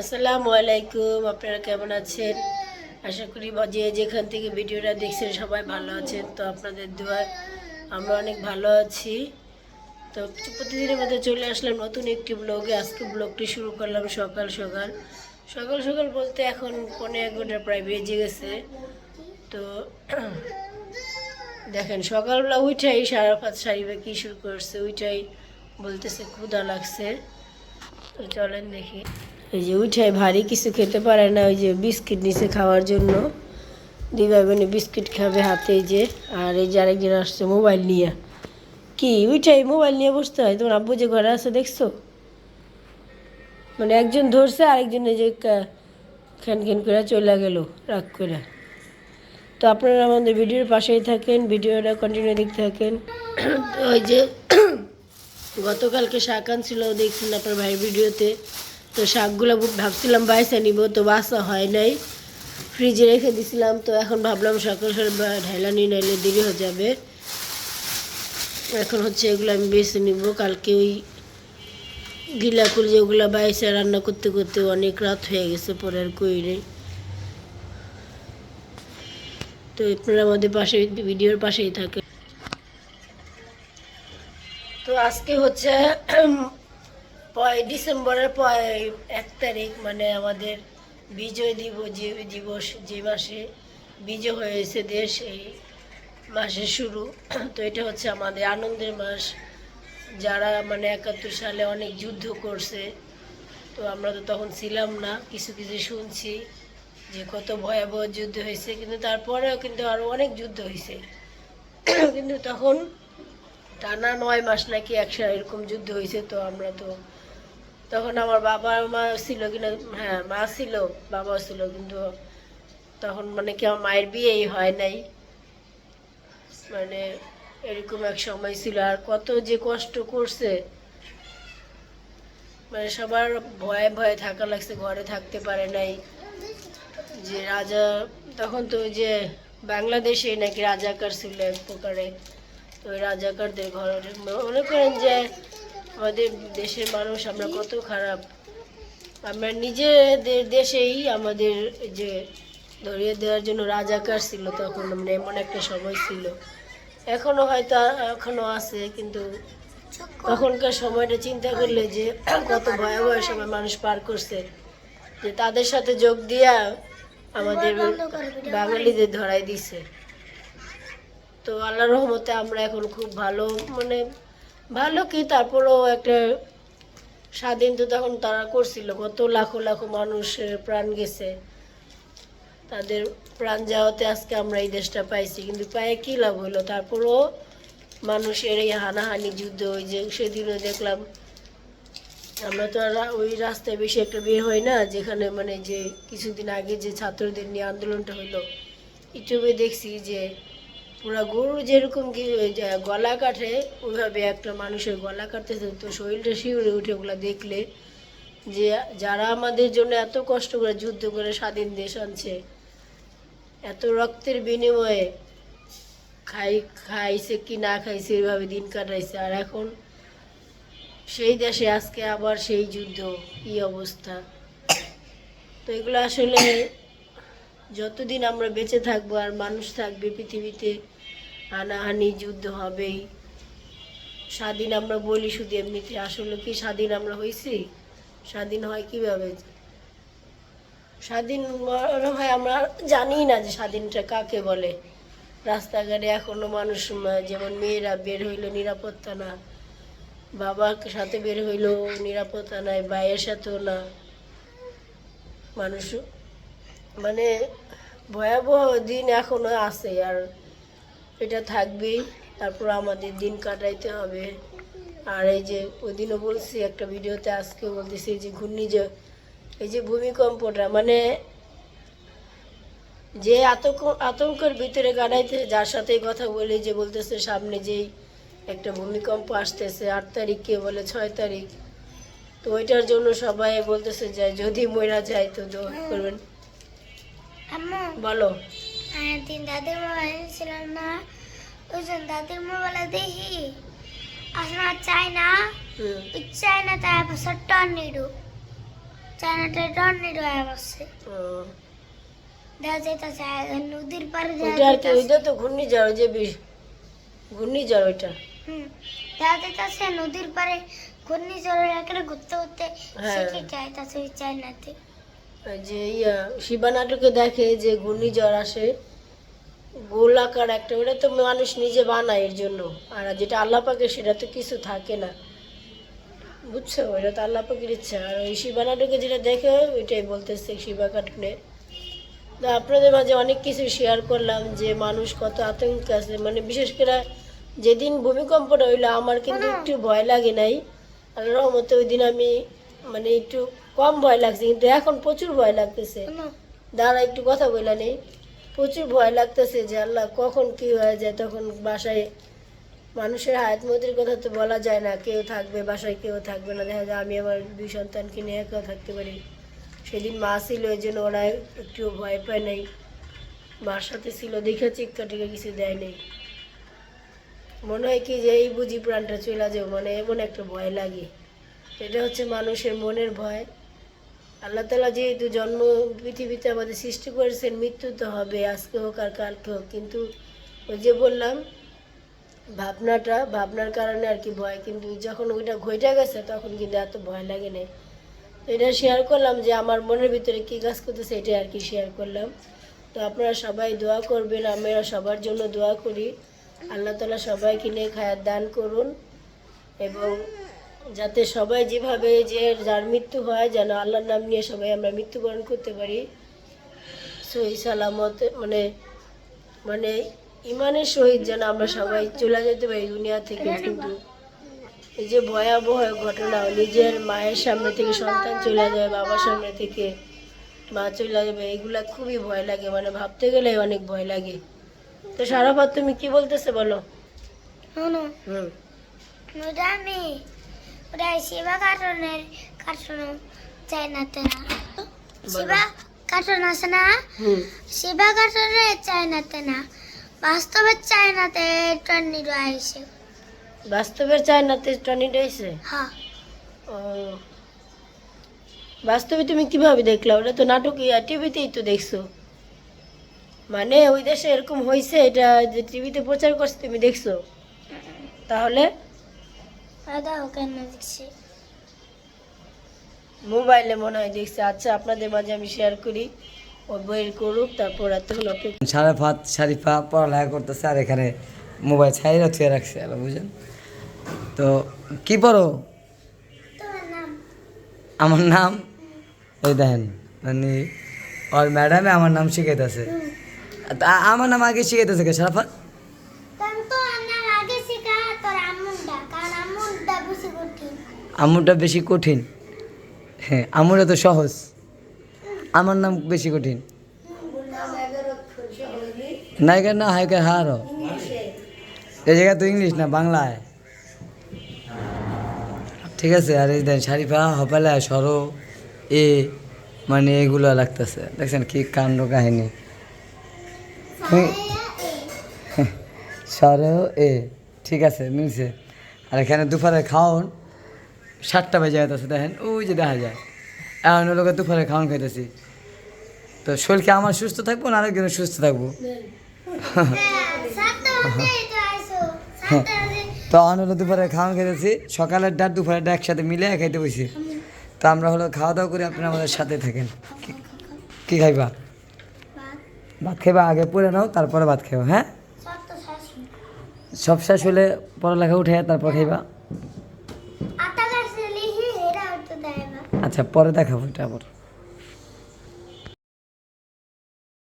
আসসালামু আলাইকুম, আপনারা কেমন আছেন? আশা করি যে যেখান থেকে ভিডিওটা দেখছেন সবাই ভালো আছেন। তো আপনাদের দোয়ায় আমরা অনেক ভালো আছি। তো প্রতিদিনের মধ্যে চলে আসলাম নতুন একটি ব্লগে আজকে ব্লগটি শুরু করলাম সকাল সকাল। সকাল সকাল বলতে এখন পনেরো এগারোটা প্রায় বেজে গেছে। তো দেখেন, সকালবেলা উঠাই সারা পাঁচ সারিবে কি শুরু করছে ওইটাই বলতেছে ক্ষুধা লাগছে। তো চলেন দেখি। এই যে উঠাই ভারী কিছু খেতে পারে না, ওই যে বিস্কিট নিচে খাওয়ার জন্য। দুই ভাই বোনে বিস্কিট খাবে হাতে এই যে, আর এই যে আরেকজন আসছে মোবাইল নিয়ে। কি উঠাই মোবাইল নিয়ে বসতে হয়? তোমার আব্বু যে ঘরে আছে, দেখছ? মানে একজন ধরছে, আরেকজন এই যে খ্যান খ্যান করে চলে গেল, রাগ করে। তো আপনারা আমাদের ভিডিওর পাশেই থাকেন, ভিডিওটা কন্টিনিউ দেখতে থাকেন। ওই যে, গতকালকে শাক আনছিল, দেখছেন আপনার ভাইয়ের ভিডিওতে। তো শাকগুলো ভাবছিলাম বাইসা নিব, তো বাসা হয় নাই। ফ্রিজে রেখে দিছিলাম, তো এখন ভাবলাম সকাল সকাল ঢাইলা নিয়ে নাইলে দেরি হয়ে যাবে। এখন হচ্ছে এগুলো আমি বেছে নিব, কালকে ওই গিলাকুল যেগুলো বাইসে রান্না করতে করতে অনেক রাত হয়ে গেছে, পরে আর কই নেই। তো আপনারা আমাদের পাশে ভিডিওর পাশেই থাকে তো আজকে হচ্ছে ডিসেম্বরের এক তারিখ মানে আমাদের বিজয় দিবস, যে দিবস, যে মাসে বিজয় হয়েছে দেশ, এই মাসের শুরু। তো এটা হচ্ছে আমাদের আনন্দের মাস। যারা মানে একাত্তর সালে অনেক যুদ্ধ করছে, তো আমরা তো তখন ছিলাম না, কিছু কিছু শুনছি যে কত ভয়াবহ যুদ্ধ হয়েছে, কিন্তু তারপরেও কিন্তু আরও অনেক যুদ্ধ হয়েছে। কিন্তু তখন টানা নয় মাস নাকি একশো এরকম যুদ্ধ হয়েছে, তো আমরা তো তখন আমার বাবা, মা ছিল কিনা হ্যাঁ মা ছিল বাবা ছিল, কিন্তু তখন মানে কি আমার মায়ের বিয়েই হয় নাই। মানে এরকম এক সময় ছিল, আর কত যে কষ্ট করছে। মানে সবার ভয়ে ভয়ে থাকা লাগছে, ঘরে থাকতে পারে নাই। যে রাজা, তখন তো যে বাংলাদেশে নাকি রাজাকার ছিল এক প্রকারে। তো ওই রাজাকারদের ঘরে, মনে করেন যে আমাদের দেশের মানুষ আমরা কত খারাপ। আমরা নিজেদের দেশেই আমাদের যে ধরিয়ে দেওয়ার জন্য রাজাকার ছিল তখন মানে এমন একটা সময় ছিল। এখনও হয়তো, এখনও আছে, কিন্তু তখনকার সময়টা চিন্তা করলে যে কত ভয়াবহ সময় মানুষ পার করছে। যে তাদের সাথে যোগ দিয়া আমাদের বাঙালিদের ধরাই দিছে। তো আল্লাহ রহমতে আমরা এখন খুব ভালো মানে ভালো কি? তারপরেও একটা স্বাধীন তো তখন তারা করছিল। কত লাখো লাখো মানুষের প্রাণ গেছে। তাদের প্রাণ যাওয়াতে আজকে আমরা এই দেশটা পাইছি। কিন্তু পায়ে কী লাভ হলো? তারপরেও মানুষের এই হানাহানি যুদ্ধ, ওই যে সেদিনও দেখলাম, আমরা তো আর ওই রাস্তায় বেশি একটা বের হই না, যেখানে মানে যে কিছুদিন আগে যে ছাত্রদের নিয়ে আন্দোলনটা হলো ইউটিউবে দেখছি যে পুরা গরু যেরকম কি গলা কাটে, ওইভাবে একটা মানুষের গলা কাটতেছে, তো শরীরটা শিউরে উঠে ওগুলো দেখলে যে যারা আমাদের জন্য এত কষ্ট করে যুদ্ধ করে স্বাধীন দেশ আনছে, এত রক্তের বিনিময়ে খাই, খাইছে কি না খাইছে এইভাবে দিন কাটাইছে। আর এখন সেই দেশে আজকে আবার সেই যুদ্ধ কি অবস্থা। তো এগুলো আসলে যতদিন আমরা বেঁচে থাকব আর মানুষ থাকবে, পৃথিবীতে হানাহানি যুদ্ধ হবেই। স্বাধীন আমরা বলি শুধু এমনিতে, আসলে কি স্বাধীন আমরা হয়েছি স্বাধীন হয় কীভাবে? স্বাধীন মনে হয় আমরা জানি না যে স্বাধীনটা কাকে বলে। রাস্তাঘাটে এখনও মানুষ যেমন মেয়েরা বের হইল নিরাপত্তা না, বাবার সাথে বের হইল নিরাপত্তা নাই, ভাইয়ের সাথেও না। মানুষ মানে ভয়াবহ দিন এখনও আছে আর এটা থাকবেই। তারপর আমাদের দিন কাটাইতে হবে। আর এই যে ওই দিনও বলছি, একটা ভিডিওতে আজকে বলতেছি যে ঘূর্ণিঝড় এই যে ভূমিকম্পটা মানে যে আতঙ্ক আতঙ্কের ভিতরে কাটাইতে, যার সাথে কথা বলি যে বলতেছে সামনে যেই একটা ভূমিকম্প আসতেছে, আট তারিখকে বলে ছয় তারিখ। তো ওইটার জন্য সবাই বলতেছে যে যদি মরা যায় তো করবেন। আম্মু। বলো। দিন দাদির মোবাইল ছিল না। ওই জন্য দাদির মোবাইলে দেখি। আসলে চাই না। হুম। চাই না তারপর টর্নেডো। চায়নাতে টর্নেডো ও, দেখা যাইতাছে নদীর পারে ওইটা আর কি ওইটা তো ঘূর্ণিঝড় ওই যে বিষ- ঘূর্ণিঝড় ওইটা। হুম। দেখা যাইতাছে নদীর পারে ঘূর্ণিঝড়ের একেবারে ঘুরতে ঘুরতে হ্যাঁ। সেটি যাইতাছে ওই চায়নাতে। ওই যে, ইয়া, শিবা নাটকে দেখে যে ঘূর্ণিঝড় আসে, গোলাকার একটা, ওটা তো মানুষ নিজে বানায় এর জন্য। আর যেটা আল্লাহ পাকে সেটা তো কিছু থাকে না। বুঝছ? ওইটা তো আল্লাহ পাকের ইচ্ছা। আর ওই শিবা নাটকে যেটা দেখে, ওইটাই বলতেছে শিবা কার্টুনে। তো আপনাদের মাঝে অনেক কিছু শেয়ার করলাম যে, মানুষ কত আতঙ্কে আছে। মানে বিশেষ করে যেদিন ভূমিকম্পটা হইল, আমার কিন্তু একটু ভয় লাগে নাই। আল্লাহ রহমতে ওই দিন আমি মানে একটু কম ভয় লাগছে কিন্তু এখন প্রচুর ভয় লাগতেছে। দাঁড়া একটু কথা বলে নেই। প্রচুর ভয় লাগতেছে যে আল্লাহ কখন কি হয়ে যায় তখন বাসায় মানুষের হায়াত মতির কথা তো বলা যায় না কেউ থাকবে বাসায় কেউ থাকবে না। দেখা যায় আমি আমার দুই সন্তানকে নিয়ে একা থাকতে পারি। সেদিন মা ছিল ওই জন্য ওরা একটু ভয় পায় নাই। মার সাথে ছিল দেখে চিৎকার টিকা কিছু দেয় নাই। মনে হয় কি যে এই বুঝি প্রাণটা চলে যাও মানে এমন একটা ভয় লাগে। এটা হচ্ছে মানুষের মনের ভয়। আল্লাহ তালা যেহেতু জন্ম পৃথিবীতে আমাদের সৃষ্টি করেছেন, মৃত্যু তো হবে, আজকে হোক আর কালকে হোক। কিন্তু ওই যে বললাম, ভাবনাটা, ভাবনার কারণে আর কি ভয়। কিন্তু যখন ওইটা ঘটে গেছে, তখন কিন্তু এত ভয় লাগে না এটা শেয়ার করলাম যে আমার মনের ভিতরে কী কাজ করতেছে, এটাই আর কি শেয়ার করলাম। তো আপনারা সবাই দোয়া করবেন আমরা সবার জন্য দোয়া করি। আল্লাহ তালা সবাইকে নিয়ে খায়ার দান করুন এবং যাতে সবাই যেভাবে যে যার মৃত্যু হয় যেন আল্লাহর নাম নিয়ে সবাই আমরা মৃত্যুবরণ করতে পারি। সহি সালামত মানে মানে ইমানের সহিত যেন আমরা সবাই চলে যেতে পারি দুনিয়া থেকে। কিন্তু এই যে ভয়াবহ ঘটনা নিজের মায়ের সামনে থেকে সন্তান চলে যায় বাবার সামনে থেকে মা চলে যাবে এগুলা খুবই ভয় লাগে মানে ভাবতে গেলে অনেক ভয় লাগে। তো সারাফাত তুমি কি বলতেছে বলো? হুম। ওটা শিবা কার্টুনের কার্টুন চায়নাতে না। শিবা কার্টুন আছে না? শিবা কার্টুনের চায়নাতে না। বাস্তবে চায়নাতে টর্নেডো আইছে বাস্তবের চায়নাতে টর্নেডো এসে হ্যাঁ। ও। বাস্তবে তুমি কীভাবে দেখলা? ওটা তো নাটক টিভিতেই তো দেখছ। মানে ওই দেশে এরকম হয়েছে এটা যে টিভিতে প্রচার করছে তুমি দেখছ। তাহলে মোবাইলে মনে হয় দেখছে। আচ্ছা আপনাদের মাঝে আমি শেয়ার করি। ও বইয়ের করুক তারপর এতক্ষণ অপেক্ষা সারা ফাত শারিফা পড়ালেখা করতেছে আর এখানে মোবাইল ছাইরা থুয়ে রাখছে আলো বুঝেন? তো কি পড়ো? আমার নাম? ওই দেখেন মানে ওর ম্যাডামে আমার নাম শিখাইতেছে। তা- আমার নাম আগে শিখাইতেছে কে সারাফাত কারণ তোর নাম আগে শেখা তোর আমুনটা কারণ আমুনটা বেশি কঠিন আমুরটা বেশি কঠিন। হ্যাঁ আমুরটা তো সহজ। আমার নাম বেশি কঠিন। নায়িকার না হাইকার হারও এই জায়গা তো ইংলিশ না, বাংলায়। ঠিক আছে, আর এই দেন, শারিফা, হপালা, সরো, এ মানে এগুলো লাগতেছে। দেখছেন কি কাণ্ড কাহিনী। সরো, এ, ঠিক আছে, মিলছে। আর এখানে দুপুরে খাওন। সাতটা বেজে যাইতেছে, দেখেন, ওই যে দেখা যায়। এখন লোকের দুপুরে খাওয়ান খাইতেছি। তো শরীরকে আমার সুস্থ থাকব না আরেকজনের সুস্থ থাকব? তো আমরা দুপুরে খাওয়ান খেতেছি সকালের ডাক দুপুরের ডাক একসাথে মিলে খাইতে বসি। তো আমরা হলো খাওয়া দাওয়া করে, আপনারা আমাদের সাথে থাকেন। কি- খাইবা? ভাত খাইবা? আগে পড়ে নাও, তারপরে ভাত খাইবা হ্যাঁ? সব শেষ হলে পড়ালেখা উঠে তারপর খাইবা আটা গাছ লিহি হেরা হতে দেয় না আচ্ছা পরে দেখাবো এটা আবার।